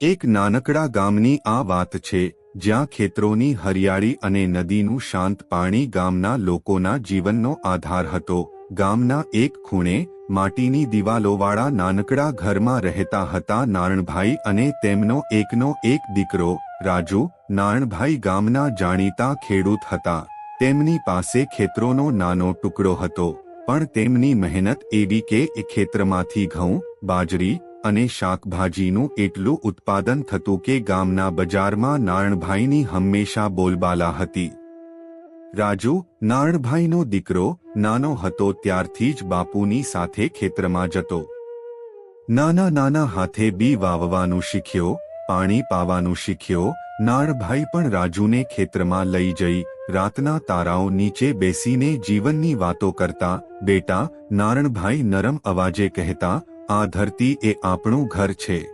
એક નાનકડા ગામની આ વાત છે, જ્યાં ખેતરોની હરિયાળી અને નદીનું શાંત પાણી ગામના લોકોના જીવનનો આધાર હતો. ગામના એક ખૂણે, માટીની દિવાલોવાળા નાનકડા ઘરમાં રહેતા હતા નારણભાઈ અને તેમનો એકનો એક દીકરો, રાજુ. નારણભાઈ ગામના જાણીતા ખેડૂત હતા. તેમની પાસે ખેતરોનો નાનો ટુકડો હતો, પણ તેમની મહેનત એવી કે ખેતરમાંથી ઘઉં, બાજરી અને શાકભાજીનું એટલું ઉત્પાદન થતું કે ગામના બજારમાં નારણભાઈની હંમેશા બોલબાલા હતી. રાજુ, નારણભાઈનો દીકરો, નાનો હતો ત્યારથી જ બાપુની સાથે ખેતરમાં જતો. નાના નાના હાથે બી વાવવાનું શીખ્યો, પાણી પાવાનું શીખ્યો, નારણભાઈ પણ રાજુને ખેતરમાં લઈ જઈ, રાતના તારાઓ નીચે બેસીને જીવનની વાતો કરતા, બેટા, નારણભાઈ નરમ અવાજે કહેતા આ ધરતી એ આપણું ઘર છે.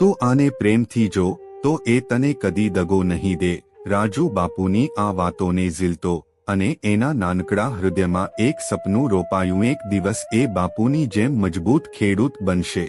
તો આને પ્રેમથી જો, તો એ તને કદી દગો નહીં દે. રાજુ બાપુની આ વાતોને ઝીલતો, અને એના નાનકડા હૃદયમાં એક સપનું રોપાયું એક દિવસ એ બાપુની જેમ મજબૂત ખેડૂત બનશે.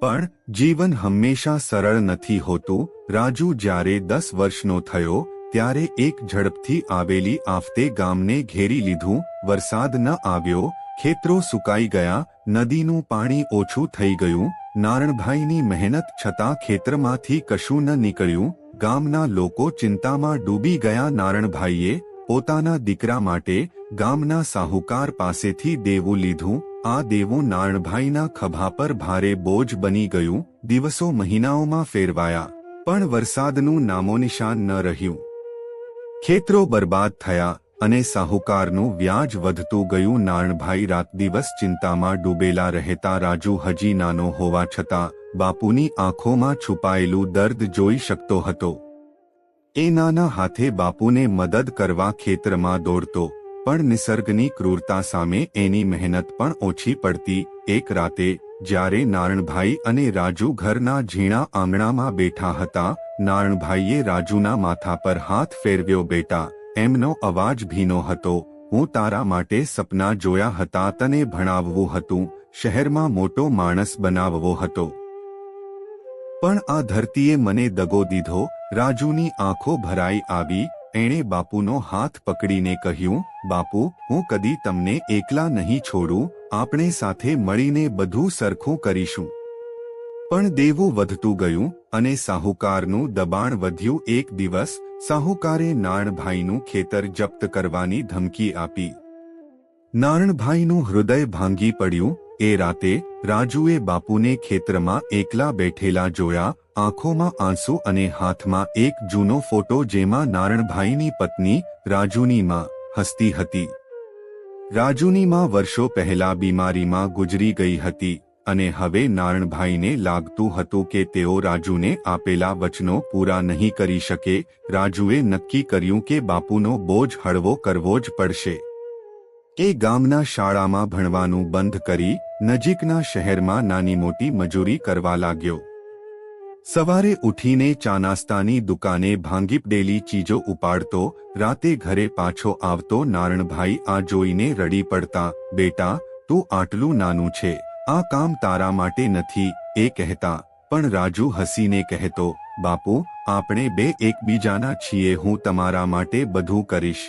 પણ, જીવન હંમેશા સરળ નથી હોતું. રાજુ જ્યારે દસ વર્ષનો થયો, ત્યારે એક ઝડપથી આવેલી આફતે ગામને ઘેરી લીધું. વરસાદ ન આવ્યો ખેતરો સુકાઈ ગયા, નદીનું પાણી ઓછું થઈ ગયું, નારણભાઈની મહેનત છતાં ખેતરમાંથી કશું ન નીકળ્યું, ગામના લોકો ચિંતામાં ડૂબી ગયા નારણભાઈએ, પોતાના દીકરા માટે ગામના સાહુકાર પાસેથી દેવું લીધું, આ દેવું નારણભાઈના ખભા પર ભારે બોજ બની ગયું, દિવસો મહિનાઓમાં ફેરવાયા, પણ વરસાદનું નામોનિશાન ન રહ્યું. ખેતરો બરબાદ થયા અને સાહુકારનું વ્યાજ વધતું ગયું. નારણભાઈ રાત દિવસ ચિંતામાં ડૂબેલા રહેતા રાજુ હજી નાનો હોવા છતાં બાપુની આંખોમાં છુપાયેલું દર્દ જોઈ શકતો હતો. એ નાના હાથે બાપુને મદદ કરવા ખેતરમાં દોડતો, પણ નિસર્ગની ક્રૂરતા સામે એની મહેનત પણ ઓછી પડતી. એક રાતે, જ્યારે નારણભાઈ અને રાજુ ઘરના ઝીણા આંગણામાં બેઠા હતા, નારણભાઈએ રાજુના માથા પર હાથ ફેરવ્યો બેટા એમનો અવાજ ભીનો હતો. હું તારા માટે સપના જોયા હતા તને ભણાવવું હતું. શહેરમાં મોટો માણસ બનાવવો હતો. પણ આ ધરતીએ મને દગો દીધો. રાજુની આંખો ભરાઈ આવી. એણે બાપુનો હાથ પકડીને કહ્યું, બાપુ, હું કદી તમને એકલા નહીં છોડું. આપણે સાથે મળીને બધું સરખું કરીશું. પણ દેવું વધતું ગયું અને સાહુકારનું દબાણ વધ્યું એક દિવસ. સાહુકારે નારણભાઈનું ખેતર જપ્ત કરવાની ધમકી આપી. નારણભાઈનું હૃદય ભાંગી પડ્યું, એ રાતે રાજુએ બાપુને ખેતરમાં એકલા બેઠેલા જોયા, આંખોમાં આંસુ અને હાથમાં એક જૂનો ફોટો જેમાં નારણભાઈની પત્ની રાજુની માં હસતી હતી. રાજુની માં વર્ષો પહેલા બીમારીમાં ગુજરી ગઈ હતી. અને હવે નારણભાઈને લાગતું હતું કે તેઓ રાજુને આપેલા વચનો પૂરા નહીં કરી શકે, રાજુએ નક્કી કર્યું કે બાપુનો બોજ હળવો કરવો જ પડશે. એ ગામના શાળામાં ભણવાનું બંધ કરી નજીકના શહેરમાં નાની મોટી મજૂરી કરવા લાગ્યો. સવારે ઉઠીને ચા નાસ્તાની દુકાને ભાંગી પડેલી ચીજો ઉપાડતો, રાતે ઘરે પાછો આવતો નારણભાઈ આ જોઈને રડી પડતા, બેટા, તું આટલું નાનું છે. આ કામ તારા માટે નથી, એ કહેતા, પણ રાજુ હસીને કહેતો, બાપુ, આપણે બે એકબીજાના છીએ, હું તમારા માટે બધું કરીશ.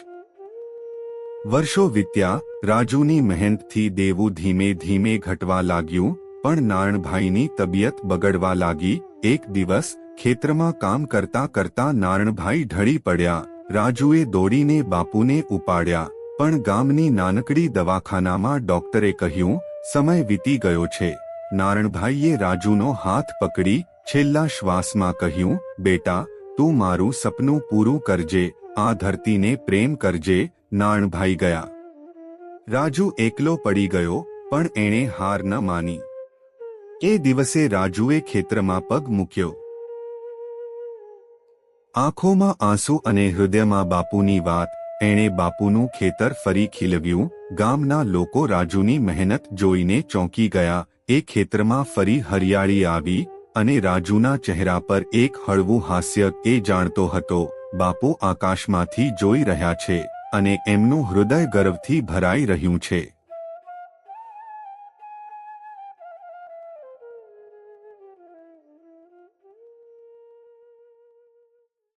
વર્ષો વીત્યા, રાજુની મહેનતથી દેવું ધીમે ધીમે ઘટવા લાગ્યું, પણ નારણભાઈની તબિયત બગડવા લાગી, એક દિવસ, ખેતરમાં કામ કરતા કરતા નારણભાઈ ઢળી પડ્યા, રાજુએ દોડીને બાપુને ઉપાડ્યા, પણ ગામની નાનકડી દવાખાનામાં ડોક્ટરે કહ્યું સમય વીતી ગયો છે. નારણભાઈએ રાજુનો હાથ પકડી છેલ્લા શ્વાસમાં કહ્યું, બેટા, તું મારું સપનું પૂરું કરજે, આ ધરતીને પ્રેમ કરજે. નારણભાઈ ગયા. રાજુ એકલો પડી ગયો, પણ એણે હાર ન માની. એ દિવસે રાજુએ ખેતરમાં પગ મૂક્યો. આંખોમાં આંસુ અને હૃદયમાં બાપુની વાત એણે બાપુનું ખેતર ફરી ખીલવ્યું. ગામના લોકો રાજુની મહેનત જોઈને ચોંકી ગયા. એ ખેતરમાં ફરી હરિયાળી આવી અને રાજુના ચહેરા પર એક હળવું હાસ્ય એ જાણતો હતો. બાપુ આકાશમાંથી જોઈ રહ્યા છે અને એમનું હૃદય ગર્વથી ભરાઈ રહ્યું છે.